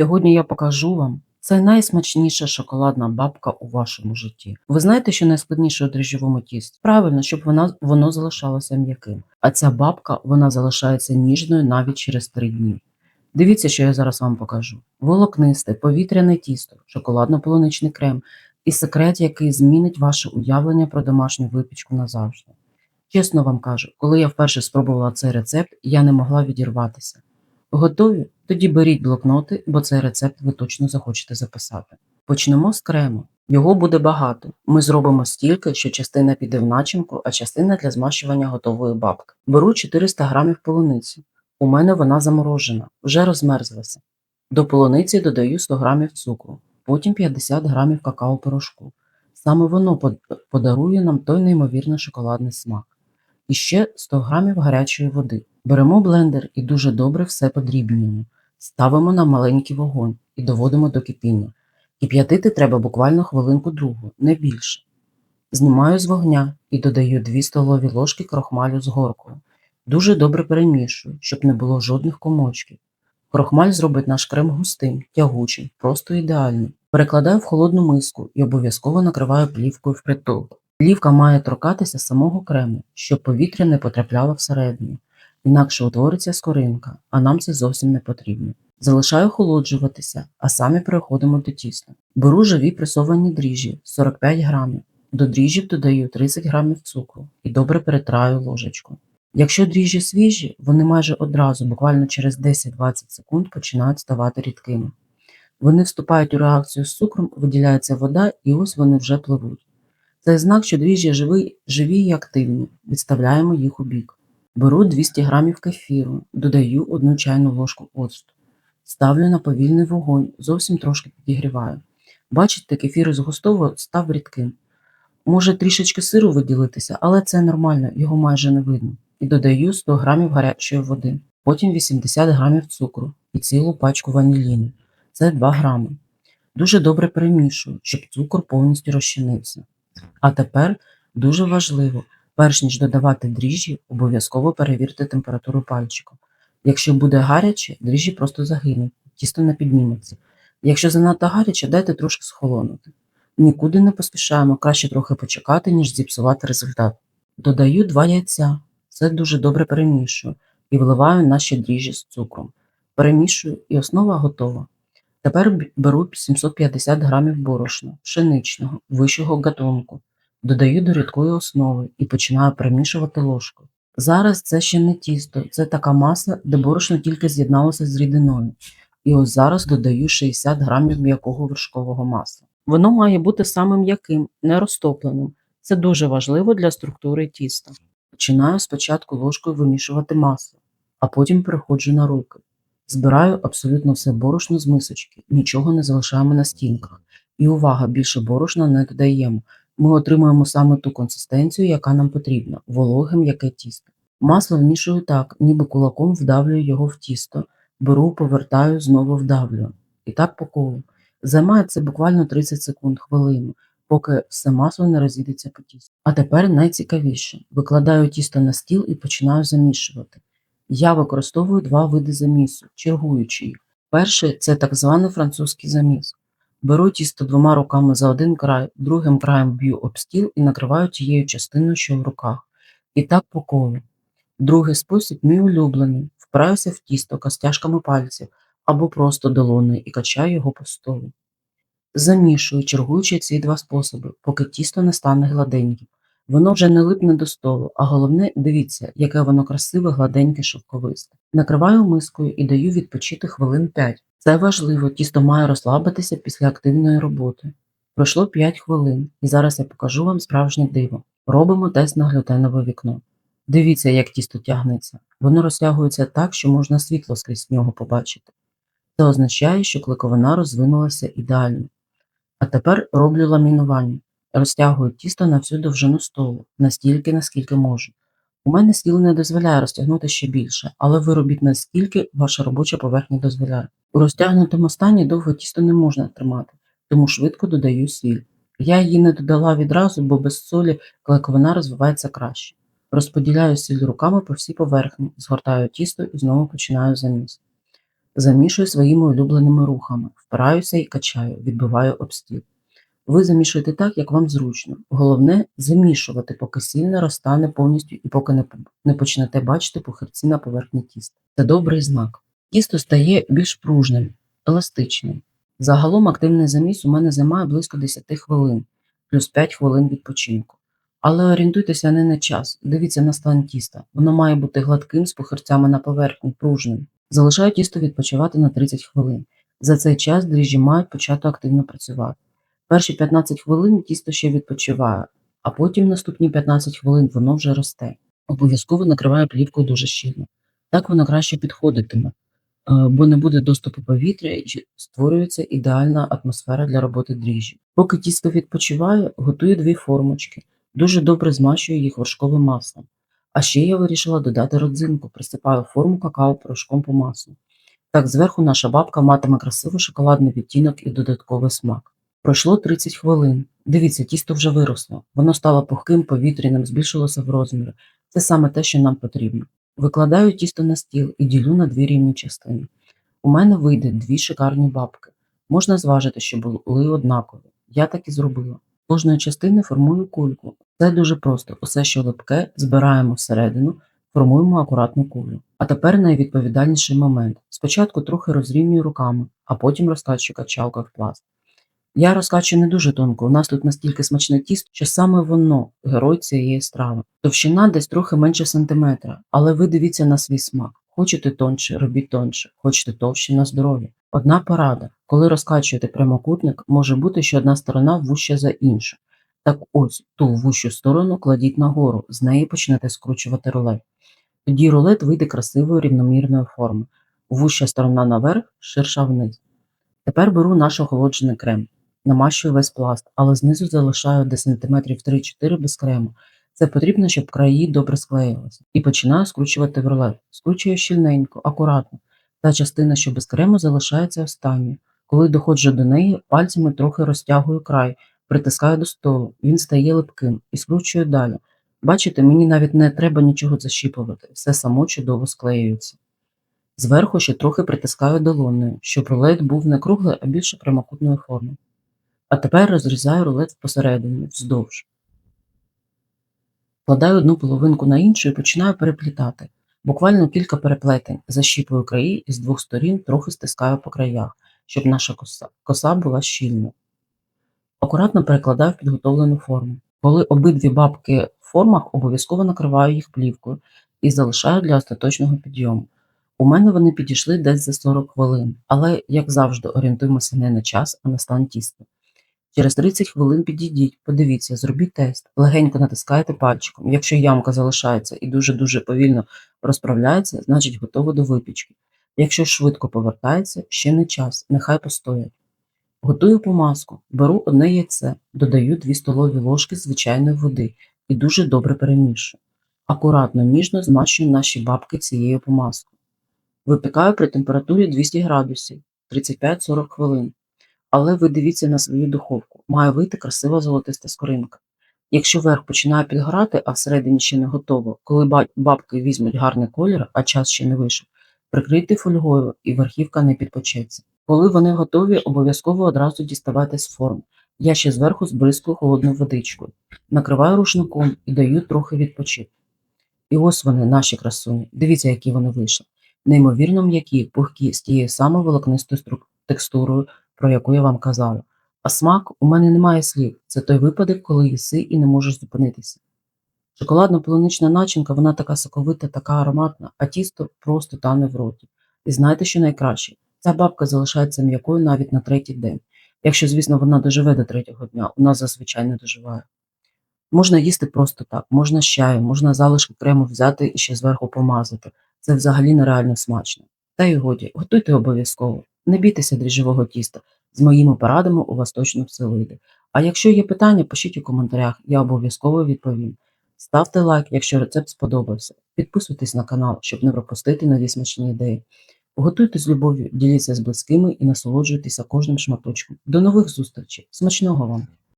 Сьогодні я покажу вам. Це найсмачніша шоколадна бабка у вашому житті. Ви знаєте, що найскладніше у дріжджовому тісті? Правильно, щоб вона воно залишалося м'яким. А ця бабка вона залишається ніжною навіть через три дні. Дивіться, що я зараз вам покажу: волокнисте, повітряне тісто, шоколадно-полуничний крем і секрет, який змінить ваше уявлення про домашню випічку назавжди. Чесно вам кажу, коли я вперше спробувала цей рецепт, я не могла відірватися. Готові? Тоді беріть блокноти, бо цей рецепт ви точно захочете записати. Почнемо з крему. Його буде багато. Ми зробимо стільки, що частина піде в начинку, а частина для змащування готової бабки. Беру 400 грамів полуниці. У мене вона заморожена, вже розмерзлася. До полуниці додаю 100 грамів цукру, потім 50 грамів какао-порошку. Саме воно подарує нам той неймовірний шоколадний смак. І ще 100 грамів гарячої води. Беремо блендер і дуже добре все подрібнюємо. Ставимо на маленький вогонь і доводимо до кипіння. Кип'ятити треба буквально хвилинку другу, не більше. Знімаю з вогня і додаю 2 столові ложки крохмалю з горкою. Дуже добре перемішую, щоб не було жодних комочків. Крохмаль зробить наш крем густим, тягучим, просто ідеальним. Перекладаю в холодну миску і обов'язково накриваю плівкою впритул. Плівка має торкатися самого крему, щоб повітря не потрапляло всередину. Інакше утвориться скоринка, а нам це зовсім не потрібно. Залишаю охолоджуватися, а самі переходимо до тіста. Беру живі пресовані дріжджі 45 грамів. До дріжджів додаю 30 грамів цукру і добре перетираю ложечку. Якщо дріжджі свіжі, вони майже одразу, буквально через 10-20 секунд, починають ставати рідкими. Вони вступають у реакцію з цукром, виділяється вода, і ось вони вже пливуть. Це знак, що дріжджі живі, живі і активні. Відставляємо їх у бік. Беру 200 грамів кефіру, додаю 1 чайну ложку оцту. Ставлю на повільний вогонь, зовсім трошки підігріваю. Бачите, кефір із густого став рідким. Може трішечки сиру виділитися, але це нормально, його майже не видно. І додаю 100 грамів гарячої води, потім 80 грамів цукру і цілу пачку ваніліну. Це 2 грами. Дуже добре перемішую, щоб цукор повністю розчинився. А тепер дуже важливо, перш ніж додавати дріжджі, обов'язково перевірте температуру пальчиком. Якщо буде гаряче, дріжджі просто загинуть, тісто не підніметься. Якщо занадто гаряче, дайте трошки схолонути. Нікуди не поспішаємо, краще трохи почекати, ніж зіпсувати результат. Додаю 2 яйця, це дуже добре перемішую і вливаю наші дріжджі з цукром. Перемішую і основа готова. Тепер беру 750 грамів борошна, пшеничного, вищого гатунку, додаю до рідкої основи і починаю перемішувати ложкою. Зараз це ще не тісто, це така маса, де борошно тільки з'єдналося з рідиною. І ось зараз додаю 60 грамів м'якого вершкового масла. Воно має бути саме м'яким, не розтопленим. Це дуже важливо для структури тіста. Починаю спочатку ложкою вимішувати масло, а потім переходжу на руки. Збираю абсолютно все борошно з мисочки, нічого не залишаємо на стінках. І увага, більше борошна не додаємо. Ми отримуємо саме ту консистенцію, яка нам потрібна вологе м'яке тісто. Масло вмішую так, ніби кулаком вдавлюю його в тісто, беру, повертаю, знову вдавлюю. І так по колу. Займає це буквально 30 секунд, хвилину, поки все масло не розійдеться по тісту. А тепер найцікавіше: викладаю тісто на стіл і починаю замішувати. Я використовую два види замісу, чергуючи їх. Перший це так званий французький заміс. Беру тісто двома руками за один край, другим краєм б'ю об стіл і накриваю тією частиною, що в руках. І так по колу. Другий спосіб мій улюблений. Впираюся в тісто костяшками пальців або просто долоною і качаю його по столу. Замішую, чергуючи ці два способи, поки тісто не стане гладеньким. Воно вже не липне до столу, а головне, дивіться, яке воно красиве, гладеньке, шовковисте. Накриваю мискою і даю відпочити хвилин 5. Це важливо, тісто має розслабитися після активної роботи. Пройшло 5 хвилин, і зараз я покажу вам справжнє диво. Робимо тест на глютенове вікно. Дивіться, як тісто тягнеться. Воно розтягується так, що можна світло скрізь нього побачити. Це означає, що кликовина розвинулася ідеально. А тепер роблю ламінування. Розтягую тісто на всю довжину столу, настільки, наскільки можу. У мене стіл не дозволяє розтягнути ще більше, але ви робіть наскільки ваша робоча поверхня дозволяє. У розтягнутому стані довго тісто не можна тримати, тому швидко додаю сіль. Я її не додала відразу, бо без солі клейковина розвивається краще. Розподіляю сіль руками по всій поверхні, згортаю тісто і знову починаю заміс. Замішую своїми улюбленими рухами, впираюся і качаю, відбиваю об стіл. Ви замішуєте так, як вам зручно. Головне замішувати, поки сіль не розтане повністю і поки не, почнете бачити похирці на поверхні тіста. Це добрий знак. Тісто стає більш пружним, еластичним. Загалом активний заміс у мене займає близько 10 хвилин, плюс 5 хвилин відпочинку. Але орієнтуйтеся не на час. Дивіться на стан тіста. Воно має бути гладким з похирцями на поверхні, пружним. Залишаю тісто відпочивати на 30 хвилин. За цей час дріжджі мають почати активно працювати. Перші 15 хвилин тісто ще відпочиває, а потім наступні 15 хвилин воно вже росте. Обов'язково накриваю плівкою дуже щільно. Так воно краще підходитиме, е, бо не буде доступу повітря і створюється ідеальна атмосфера для роботи дріжджі. Поки тісто відпочиває, готую дві формочки. Дуже добре змащую їх вершковим маслом. А ще я вирішила додати родзинку, присипаю форму какао порошком по маслу. Так зверху наша бабка матиме красивий шоколадний відтінок і додатковий смак. Пройшло 30 хвилин. Дивіться, тісто вже виросло. Воно стало пухким, повітряним, збільшилося в розмірі. Це саме те, що нам потрібно. Викладаю тісто на стіл і ділю на дві рівні частини. У мене вийде дві шикарні бабки. Можна зважити, що були однакові. Я так і зробила. Кожної частини формую кульку. Це дуже просто. Усе, що липке, збираємо всередину, формуємо акуратну кулю. А тепер найвідповідальніший момент. Спочатку трохи розрівнюю руками, а потім розкачую качалкою в пласт. Я розкачую не дуже тонко. У нас тут настільки смачне тісто, що саме воно герой цієї страви. Товщина десь трохи менше сантиметра, але ви дивіться на свій смак. Хочете тонше, робіть тонше, хочете товще на здоров'я. Одна порада: коли розкачуєте прямокутник, може бути, що одна сторона вуща за іншу. Так ось ту вущу сторону кладіть нагору, з неї почнете скручувати рулет. Тоді рулет вийде красивої рівномірної форми. Вуща сторона наверх, ширша вниз. Тепер беру наш охолоджений крем, намащую весь пласт, але знизу залишаю десь сантиметрів 3-4 без крему. Це потрібно, щоб краї добре склеїлися. І починаю скручувати в рулет. Скручую щільненько, акуратно. Та частина, що без крему, залишається останньою. Коли доходжу до неї, пальцями трохи розтягую край, притискаю до столу. Він стає липким і скручую далі. Бачите, мені навіть не треба нічого защіпувати, все само чудово склеюється. Зверху ще трохи притискаю долонею, щоб рулет був не круглий, а більше прямокутної форми. А тепер розрізаю рулет посередині, вздовж. Кладаю одну половинку на іншу і починаю переплітати. Буквально кілька переплетень, защіпую краї і з двох сторін трохи стискаю по краях, щоб наша коса, коса була щільна. Акуратно перекладаю в підготовлену форму. Коли обидві бабки в формах, обов'язково накриваю їх плівкою і залишаю для остаточного підйому. У мене вони підійшли десь за 40 хвилин, але, як завжди, орієнтуємося не на час, а на стан тіста. Через 30 хвилин підійдіть, подивіться, зробіть тест, легенько натискайте пальчиком. Якщо ямка залишається і дуже-дуже повільно розправляється, значить готово до випічки. Якщо швидко повертається, ще не час, нехай постоять. Готую помазку, беру одне яйце, додаю 2 столові ложки звичайної води і дуже добре перемішую. Акуратно, ніжно змащую наші бабки цією помазкою. Випікаю при температурі 200 градусів 35-40 хвилин. Але ви дивіться на свою духовку. Має вийти красива золотиста скоринка. Якщо верх починає підгорати, а всередині ще не готово, коли бабки візьмуть гарний колір, а час ще не вийшов, прикрийте фольгою і верхівка не підпечеться. Коли вони готові, обов'язково одразу діставайте з форм. Я ще зверху збризкую холодною водичкою, накриваю рушником і даю трохи відпочити. І ось вони, наші красуні. Дивіться, які вони вийшли. Неймовірно м'які, пухкі, з тією самою волокнистою текстурою, про яку я вам казала. А смак у мене немає слів. Це той випадок, коли їси і не можеш зупинитися. Шоколадно-полунична начинка, вона така соковита, така ароматна, а тісто просто тане в роті. І знаєте, що найкраще? Ця бабка залишається м'якою навіть на третій день. Якщо, звісно, вона доживе до третього дня, нас зазвичай не доживає. Можна їсти просто так, можна з чаю, можна залишки крему взяти і ще зверху помазати. Це взагалі нереально смачно. Та й годі, готуйте обов'язково. Не бійтеся дріжджового тіста. З моїми порадами у вас точно все вийде. А якщо є питання, пишіть у коментарях, я обов'язково відповім. Ставте лайк, якщо рецепт сподобався. Підписуйтесь на канал, щоб не пропустити нові смачні ідеї. Готуйте з любов'ю, діліться з близькими і насолоджуйтеся кожним шматочком. До нових зустрічей! Смачного вам!